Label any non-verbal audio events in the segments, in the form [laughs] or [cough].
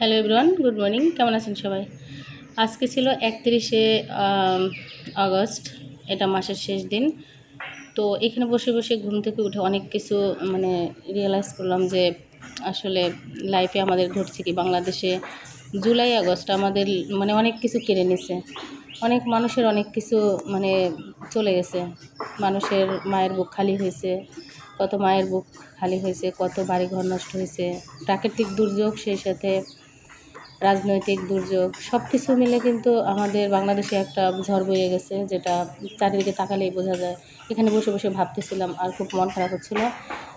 Hello everyone, good morning, কেমন আছেন সবাই? আজকে ছিল একত্রিশে আগস্ট, এটা মাসের শেষ দিন। তো এখানে বসে বসে ঘুম থেকে উঠে অনেক কিছু মানে রিয়েলাইজ করলাম যে আসলে লাইফে আমাদের ঘটছে কি? বাংলাদেশে জুলাই, আগস্ট আমাদের মানে অনেক কিছু কেড়ে নিছে। অনেক মানুষের অনেক কিছু মানে চলে গেছে। মানুষের মায়ের বুক খালি হয়েছে, কত মায়ের বুক খালি হয়েছে, কত বাড়িঘর নষ্ট হয়েছে। প্রাকৃতিক দুর্যোগ, সেই সাথে রাজনৈতিক দুর্যোগ সব কিছু মিলে কিন্তু আমাদের বাংলাদেশে একটা ঝড় বয়ে গেছে যেটা চারিদিকে তাকালেই বোঝা যায়। এখানে বসে বসে ভাবতেছিলাম আর খুব মন খারাপ হচ্ছিল।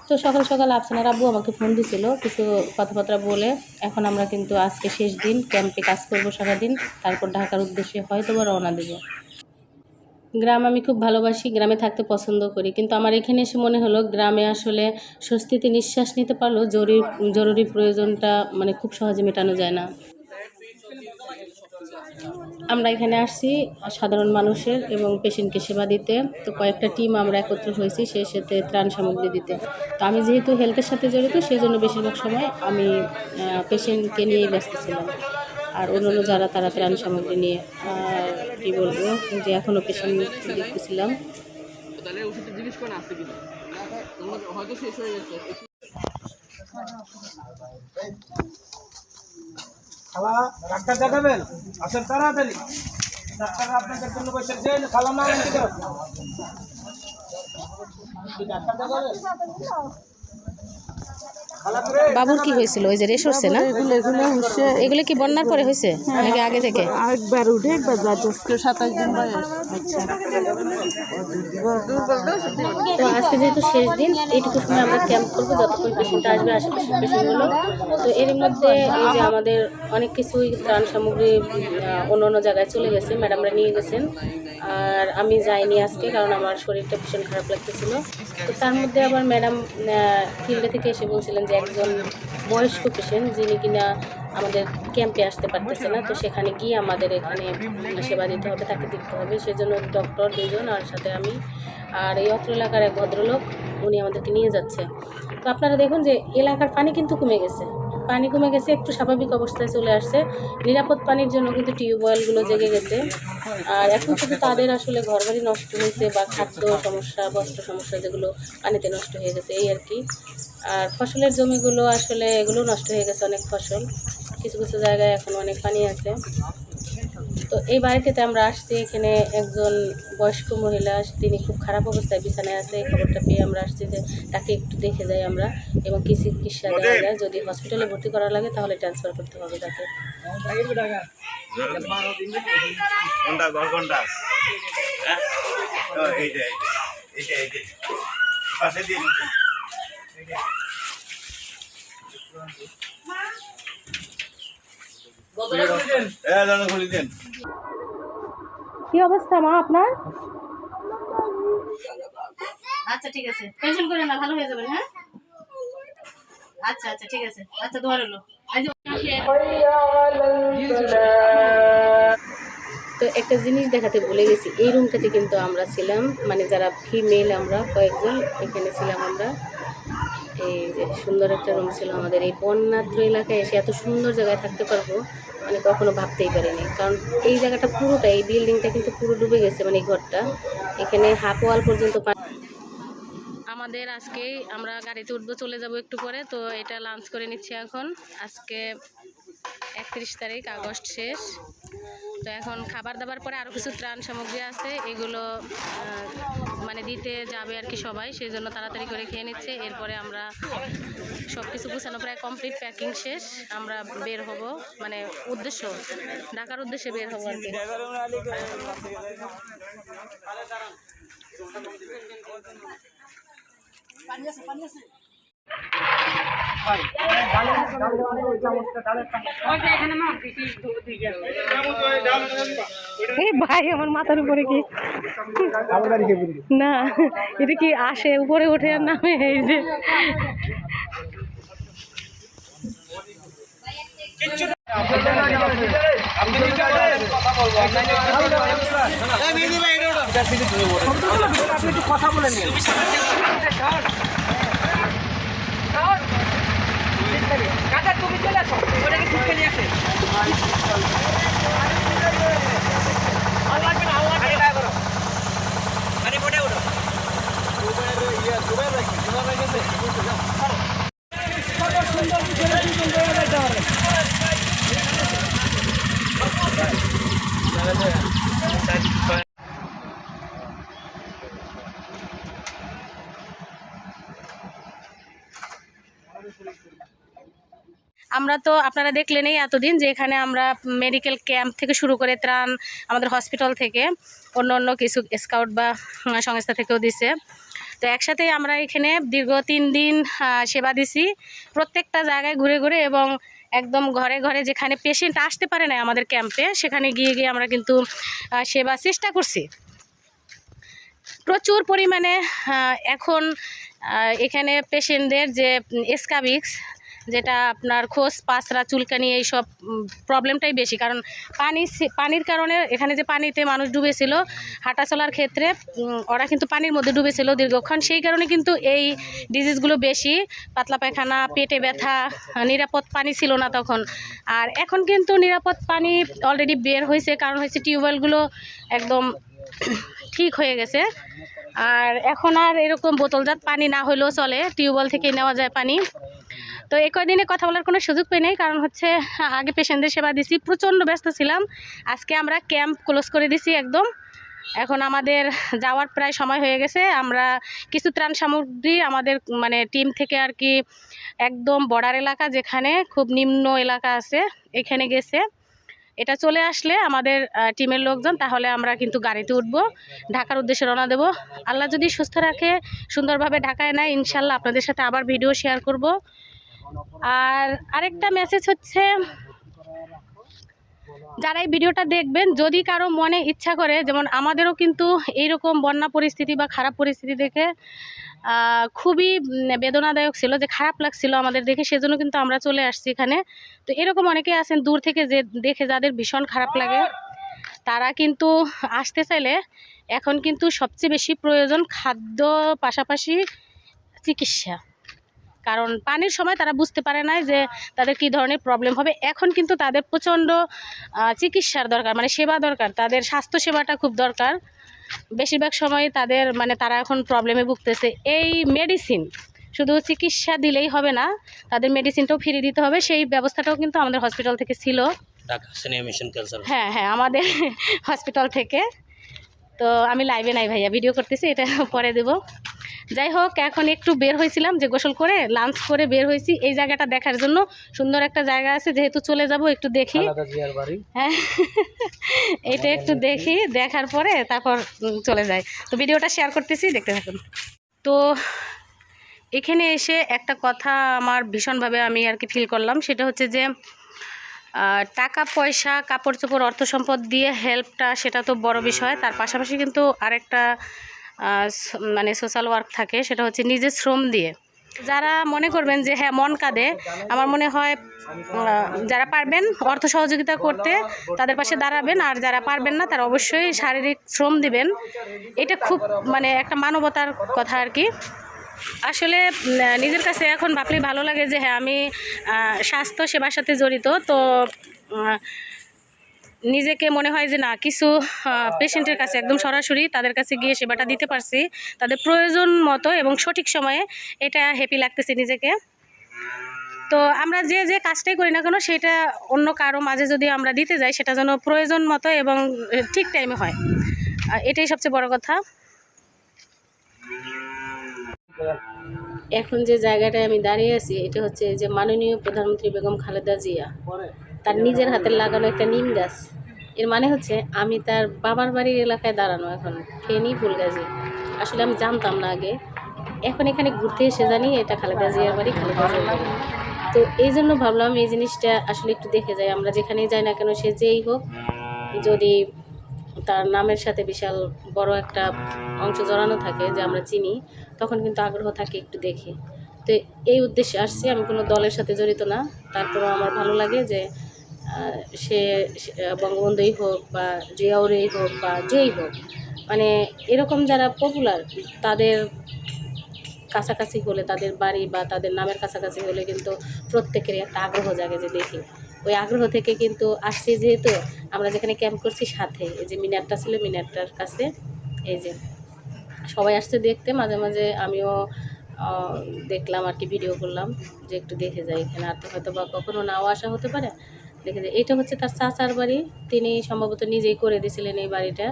তো সকাল সকাল আফসানার আব্বু আমাকে ফোন দিছিল, কিছু কথাবার্তা বলে। এখন আমরা কিন্তু আজকে শেষ দিন, ক্যাম্পে কাজ করব সারাদিন, তারপর ঢাকার উদ্দেশ্যে হয়তো বা রওনা দেবো। গ্রাম আমি খুব ভালোবাসি, গ্রামে থাকতে পছন্দ করি। কিন্তু আমার এখানে এসে মনে হলো গ্রামে আসলে স্বস্তিতে নিঃশ্বাস নিতে পারলেও জরুরি জরুরি প্রয়োজনটা মানে খুব সহজে মেটানো যায় না। আমরা এখানে আসছি সাধারণ মানুষের এবং পেশেন্টকে সেবা দিতে। তো কয়েকটা টিম আমরা একত্র হয়েছি সেই সাথে ত্রাণ সামগ্রী দিতে। তো আমি যেহেতু হেলথের সাথে জড়িত সেই জন্য বেশিরভাগ সময় আমি পেশেন্টকে নিয়েই ব্যস্ত ছিলাম। আর অন্যান্য যারা তারা ত্রাণ সামগ্রী নিয়ে কী বলব, যে এখনও পেশেন্ট দেখতেছিলাম। ডাক্তার দেখাবেন? আসেন তাড়াতাড়ি। ডাক্তার আপনাদের জন্য বসে যে খালা না ডাক্তার দেখাবেন? বাবুর কি হয়েছিল? ওই যে রেশ হচ্ছে না এগুলো এগুলো হচ্ছে এগুলো কি বন্যার পরে হয়েছে? নাকি আগে থেকে? একবার উঠে একবার যাচ্ছে আজকে সাতাশ দিন বয়স আচ্ছা তো আজকে যেহেতু শেষ দিন এইটুকু সময় আমরা ক্যাম্প করব যতক্ষণ পেশেন্ট আসবে আশেপাশের পেশেন্টগুলো তো এর মধ্যে এই যে আমাদের অনেক কিছুই ত্রাণ সামগ্রী অন্য অন্য জায়গায় চলে গেছে ম্যাডামরা নিয়ে গেছেন। আর আমি যাইনি আজকে কারণ আমার শরীরটা ভীষণ খারাপ লাগতেছিল। তো তার মধ্যে আবার ম্যাডাম ফিল্ডে থেকে এসে বলছিলেন যে একজন বয়স্ক পেশেন্ট যিনি কিনা আমাদের ক্যাম্পে আসতে পারতেছে না, তো সেখানে গিয়ে আমাদের এখানে সেবা দিতে হবে, তাকে দেখতে হবে। সেজন্য ডক্টর দুজন আর সাথে আমি আর এই অত্র এলাকার এক ভদ্রলোক, উনি আমাদেরকে নিয়ে যাচ্ছে। তো আপনারা দেখুন যে এলাকার পানি কিন্তু কমে গেছে। পানি কমে গেছে, একটু স্বাভাবিক অবস্থায় চলে আসছে। নিরাপদ পানির জন্য কিন্তু টিউবওয়েলগুলো জেগে গেছে। আর এখন শুধু তাদের আসলে ঘর বাড়ি নষ্ট হয়েছে বা খাদ্য সমস্যা, বস্ত্র সমস্যা যেগুলো পানিতে নষ্ট হয়ে গেছে, এই আর কি। আর ফসলের জমিগুলো আসলে এগুলো নষ্ট হয়ে গেছে অনেক ফসল। কিছু কিছু জায়গায় এখন অনেক পানি আছে। তো এই বাড়িটিতে আমরা আসছি এখানে একজন বয়স্ক মহিলা তিনি খুব খারাপ অবস্থায় বিছানায় আছে খবরটা পেয়ে আমরা আসছি যে তাকে একটু দেখে যাই আমরা এবং কি চিকিৎসা দেওয়া যায়। যদি হসপিটালে ভর্তি করা লাগে তাহলে ট্রান্সফার করতে হবে তাকে কোনটা হ্যাঁ ও, এইটা এইটা এইটা এইটা পাশে দিয়ে দিচ্ছি হ্যাঁ দাদা খুলে দেন কি অবস্থা মা আপনার? আচ্ছা ঠিক আছে। টেনশন করেন না ভালো হয়ে যাবেন হ্যাঁ? আচ্ছা আচ্ছা ঠিক আছে। আচ্ছা রইল। তো একটা জিনিস দেখাতে ভুলে গেছি। এই রুমটাতে কিন্তু আমরা ছিলাম মানে যারা ফিমেল আমরা কয়েকজন এখানে ছিলাম আমরা। এই যে সুন্দর একটা রুম ছিল আমাদের। এই বন্যাদ্র এলাকায় এসে এত সুন্দর জায়গায় থাকতে পারব মানে কখনো ভাবতেই পারিনি। কারণ এই জায়গাটা পুরোটা, এই বিল্ডিংটা কিন্তু পুরো ডুবে গেছে মানে এই ঘরটা। এখানে হাফ ওয়াল পর্যন্ত আমাদের আজকে আমরা গাড়িতে উঠবো, চলে যাব একটু পরে। তো এটা লাঞ্চ করে নিচ্ছি এখন। আজকে একত্রিশ তারিখ, আগস্ট শেষ। তো এখন খাবার দাবার পরে আরও কিছু ত্রাণ সামগ্রী আছে, এগুলো মানে দিতে যাবে আর কি সবাই সেই জন্য তাড়াতাড়ি করে খেয়ে নিচ্ছে। এরপরে আমরা সব কিছু গুছানো প্রায় কমপ্লিট, প্যাকিং শেষ। আমরা বের হব মানে উদ্দেশ্য, ঢাকার উদ্দেশ্যে বের হব আর কি। এই ভাই, আমার মাথার উপরে কি? না, এটা কি আসে উপরে ওঠে আর নামে? এই যে। কথা বলে নিন কাটা তুমি চলে আসো। ওটাকে শিখে নিয়ে আসে? আল্লাহ আল্লাহ আরে ওটা ওটা আমরা তো আপনারা দেখলেনই এতদিন যে এখানে আমরা মেডিকেল ক্যাম্প থেকে শুরু করে ত্রাণ, আমাদের হসপিটাল থেকে অন্য অন্য কিছু স্কাউট বা সংস্থা থেকেও দিছে। তো একসাথেই আমরা এখানে দীর্ঘ তিন দিন সেবা দিছি। প্রত্যেকটা জায়গায় ঘুরে ঘুরে এবং একদম ঘরে ঘরে যেখানে পেশেন্ট আসতে পারে না আমাদের ক্যাম্পে সেখানে গিয়ে গিয়ে আমরা কিন্তু সেবা চেষ্টা করছি। প্রচুর পরিমাণে এখন এখানে পেশেন্টদের যে এসকাবিক্স যেটা আপনার খোস পাসরা চুলকানি এইসব প্রবলেমটাই বেশি। কারণ পানি পানির কারণে এখানে যে পানিতে মানুষ ডুবেছিল, হাঁটা চলার ক্ষেত্রে ওরা কিন্তু পানির মধ্যে ডুবেছিল দীর্ঘক্ষণ। সেই কারণে কিন্তু এই ডিজিজগুলো বেশি। পাতলা পায়খানা, পেটে ব্যথা, নিরাপদ পানি ছিল না তখন। আর এখন কিন্তু নিরাপদ পানি অলরেডি বের হয়েছে, কারণ হয়েছে টিউবওয়েলগুলো একদম ঠিক হয়ে গেছে। আর এখন আর এরকম বোতলজাত পানি না হলেও চলে। টিউবওয়েল থেকে নেওয়া যায় পানি। তো এই কয়দিনে কথা বলার কোনো সুযোগ পাই নাই, কারণ হচ্ছে আগে পেশেন্টদের সেবা দিছি, প্রচণ্ড ব্যস্ত ছিলাম। আজকে আমরা ক্যাম্প ক্লোজ করে দিছি একদম। এখন আমাদের যাওয়ার প্রায় সময় হয়ে গেছে। আমরা কিছু ত্রাণ সামগ্রী আমাদের মানে টিম থেকে আর কি একদম বর্ডার এলাকা যেখানে খুব নিম্ন এলাকা আছে, এখানে গেছে। এটা চলে আসলে আমাদের টিমের লোকজন, তাহলে আমরা কিন্তু গাড়িতে উঠব, ঢাকার উদ্দেশ্যে রওনা দেব। আল্লাহ যদি সুস্থ রাখে, সুন্দরভাবে ঢাকায় নেয়, ইনশাল্লাহ আপনাদের সাথে আবার ভিডিও শেয়ার করব। আর আরেকটা মেসেজ হচ্ছে, যারা এই ভিডিওটা দেখবেন, যদি কারও মনে ইচ্ছা করে, যেমন আমাদেরও কিন্তু এইরকম বন্যা পরিস্থিতি বা খারাপ পরিস্থিতি দেখে খুবই বেদনাদায়ক ছিল, যে খারাপ লাগছিল আমাদের দেখে, সেজন্য কিন্তু আমরা চলে আসছি এখানে। তো এরকম অনেকে আছেন দূর থেকে যে দেখে, যাদের ভীষণ খারাপ লাগে, তারা কিন্তু আসতে চাইলে এখন কিন্তু সবচেয়ে বেশি প্রয়োজন খাদ্য, পাশাপাশি চিকিৎসা। কারণ পানির সময় তারা বুঝতে পারে না যে তাদের কী ধরনের প্রবলেম হবে। এখন কিন্তু তাদের প্রচণ্ড চিকিৎসার দরকার মানে সেবা দরকার। তাদের স্বাস্থ্য সেবাটা খুব দরকার। বেশিরভাগ সময় তাদের মানে তারা এখন প্রবলেমে ভুগতেছে। এই মেডিসিন শুধু চিকিৎসা দিলেই হবে না তাদের মেডিসিনটাও ফিরিয়ে দিতে হবে। সেই ব্যবস্থাটাও কিন্তু আমাদের হসপিটাল থেকে ছিল। হ্যাঁ হ্যাঁ আমাদের [laughs] হসপিটাল থেকে। তো আমি লাইভে নাই ভাইয়া ভিডিও করতেছি এটা পরে দেব। যাই হোক এখন একটু বের হয়েছিলাম যে গোসল করে লাঞ্চ করে বের হয়েছি। এই জায়গাটা দেখার জন্য সুন্দর একটা জায়গা আছে যেহেতু চলে যাব একটু দেখি। হ্যাঁ এটা একটু দেখি দেখার পরে তারপর চলে যাই। তো ভিডিওটা শেয়ার করতেছি দেখতে থাকুন। তো এখানে এসে একটা কথা আমার ভীষণভাবে আমি আর কি ফিল করলাম সেটা হচ্ছে যে টাকা পয়সা কাপড় চোপড় অর্থ সম্পদ দিয়ে হেল্পটা সেটা তো বড় বিষয়। তার পাশাপাশি কিন্তু আরেকটা মানে সোশ্যাল ওয়ার্ক থাকে, সেটা হচ্ছে নিজের শ্রম দিয়ে। যারা মনে করবেন যে হ্যাঁ মন কাঁদে, আমার মনে হয় যারা পারবেন অর্থ সহযোগিতা করতে, তাদের পাশে দাঁড়াবেন, আর যারা পারবেন না, তারা অবশ্যই শারীরিক শ্রম দিবেন। এটা খুব মানে একটা মানবতার কথা আর কি। আসলে নিজের কাছে এখন ভাবলে ভালো লাগে যে হ্যাঁ আমি স্বাস্থ্য সেবার সাথে জড়িত, তো নিজেকে মনে হয় যে না, কিছু পেশেন্টের কাছে একদম সরাসরি তাদের কাছে গিয়ে সেবাটা দিতে পারছি। তাদের প্রয়োজন মতো এবং সঠিক সময়ে এটা হ্যাপি লাগতেছে নিজেকে। তো আমরা যে যে কাজটাই করি না কেন, সেটা অন্য কারও মাঝে যদি আমরা দিতে যাই, সেটা যেন প্রয়োজন মতো এবং ঠিক টাইমে হয়। এটাই সবচেয়ে বড় কথা। এখন যে জায়গাটায় আমি দাঁড়িয়ে আছি, এটা হচ্ছে যে মাননীয় প্রধানমন্ত্রী বেগম খালেদা জিয়া। তার নিজের হাতে লাগানো একটা নিম গাছ। এর মানে হচ্ছে আমি তার বাবার বাড়ির এলাকায় দাঁড়ানো এখন। ফেনি ফুলগাছি আসলে আমি জানতাম না আগে। এখন এখানে ঘুরতে এসে জানি এটা খালেদা জিয়ার বাড়ি, খালেদা জিয়ার বাড়ি। তো এই জন্য ভাবলাম এই জিনিসটা আসলে একটু দেখে যাই। আমরা যেখানেই যাই না কেন সে যেই হোক, যদি তার নামের সাথে বিশাল বড় একটা অংশ জড়ানো থাকে যে আমরা চিনি, তখন কিন্তু আগ্রহ থাকে একটু দেখি। তো এই উদ্দেশ্যে আসছি। আমি কোনো দলের সাথে জড়িত না। তারপরেও আমার ভালো লাগে যে সে বঙ্গবন্ধুই হোক বা জিয়াউরেই হোক বা যেই হোক মানে এরকম যারা পপুলার তাদের কাছাকাছি হলে, তাদের বাড়ি বা তাদের নামের কাছাকাছি হলে কিন্তু প্রত্যেকেরই একটা আগ্রহ জাগে যে দেখি। ওই আগ্রহ থেকে কিন্তু আসছি যেহেতু আমরা যেখানে ক্যাম্প করছি সাথে। এই যে মিনারটা ছিল মিনারটার কাছে, এই যে সবাই আসছে দেখতে, মাঝে মাঝে আমিও দেখলাম আর কি ভিডিও করলাম যে একটু দেখে যাই। এখানে আর তো হয়তো বা কখনো নাও আসা হতে পারে। দেখে যাই এটা হচ্ছে তার চাচার বাড়ি। তিনি সম্ভবত নিজেই করে দিয়েছিলেন এই বাড়িটা।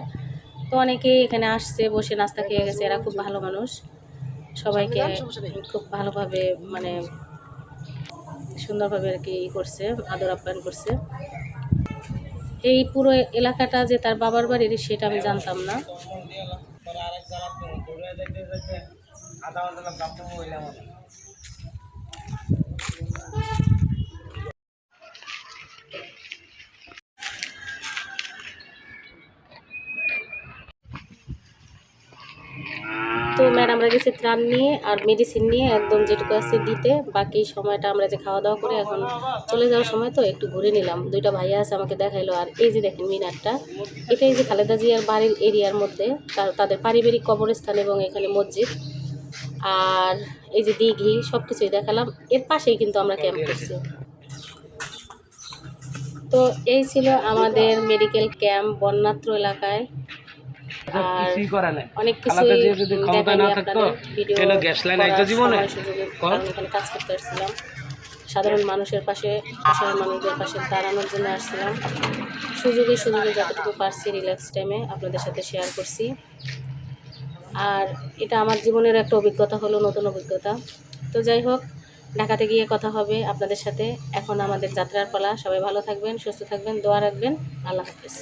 তো অনেকেই এখানে আসছে, বসে নাস্তা খেয়ে গেছে, এরা খুব ভালো মানুষ। সবাইকে খুব ভালোভাবে মানে সুন্দরভাবে আর কি ই করছে, আদর আপ্যায়ন করছে। এই পুরো এলাকাটা যে তার বাবার বাড়ির, সেটা আমি জানতাম না। আধা ঘণ্টা আমরা গেছি ত্রাণ নিয়ে আর মেডিসিন নিয়ে একদম যেটুকু আছে দিতে। বাকি সময়টা আমরা যে খাওয়া দাওয়া করে এখন চলে যাওয়ার সময় তো একটু ঘুরে নিলাম। দুইটা ভাইয়া আছে আমাকে দেখাইলো। আর এই যে দেখেন মিনারটা এটাই যে খালেদা জিয়ার বাড়ির এরিয়ার মধ্যে তাদের পারিবারিক কবরস্থান এবং এখানে মসজিদ। আর এই যে দিঘি সব কিছুই দেখালাম। এর পাশেই কিন্তু আমরা ক্যাম্প করছি। তো এই ছিল আমাদের মেডিকেল ক্যাম্প বন্যাত্র এলাকায়। কিছুই করে নাই। অনেক জিয়া যদি ক্ষমতা না থাকতো, তাহলে গ্যাস লাইন আইতো জীবনে? কাজ করতে আসছিলাম সাধারণ মানুষের পাশে অসহায় মানুষদের পাশে দাঁড়ানোর জন্য আসছিলাম। সুযোগে সুযোগে যতটুকু পারছি রিল্যাক্স টাইমে আপনাদের সাথে শেয়ার করছি। আর এটা আমার জীবনের একটা অভিজ্ঞতা হলো নতুন অভিজ্ঞতা। তো যাই হোক ঢাকাতে গিয়ে কথা হবে আপনাদের সাথে। এখন আমাদের যাত্রার পালা। সবাই ভালো থাকবেন সুস্থ থাকবেন দোয়া রাখবেন। আল্লাহ হাফেজ।